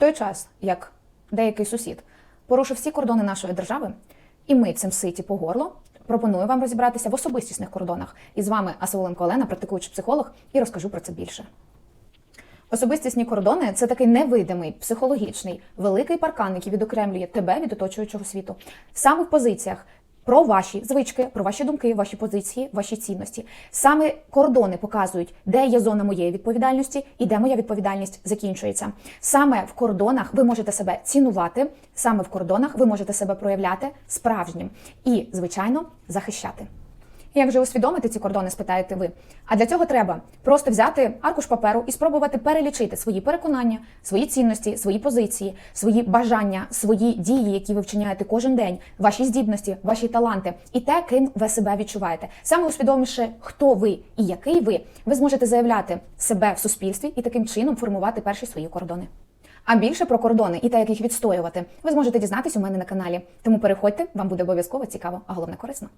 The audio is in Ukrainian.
той час, як деякий сусід порушив всі кордони нашої держави, і ми цим ситі по горло. Пропоную вам розібратися в особистісних кордонах. І з вами Асауленко Олена, практикуючий психолог, і розкажу про це більше. Особистісні кордони це такий невидимий, психологічний, великий паркан, який відокремлює тебе від оточуючого світу. Саме в позиціях про ваші звички, про ваші думки, ваші позиції, ваші цінності. Саме кордони показують, де є зона моєї відповідальності і де моя відповідальність закінчується. Саме в кордонах ви можете себе цінувати, саме в кордонах ви можете себе проявляти справжнім і, звичайно, захищати. Як же усвідомити ці кордони, спитаєте ви? А для цього треба просто взяти аркуш паперу і спробувати перелічити свої переконання, свої цінності, свої позиції, свої бажання, свої дії, які ви вчиняєте кожен день, ваші здібності, ваші таланти і те, ким ви себе відчуваєте. Саме усвідомивши, хто ви і який ви, ви зможете заявляти себе в суспільстві і таким чином формувати перші свої кордони. А більше про кордони і те, як їх відстоювати, ви зможете дізнатись у мене на каналі. Тому переходьте, вам буде обов'язково цікаво, а головне корисно.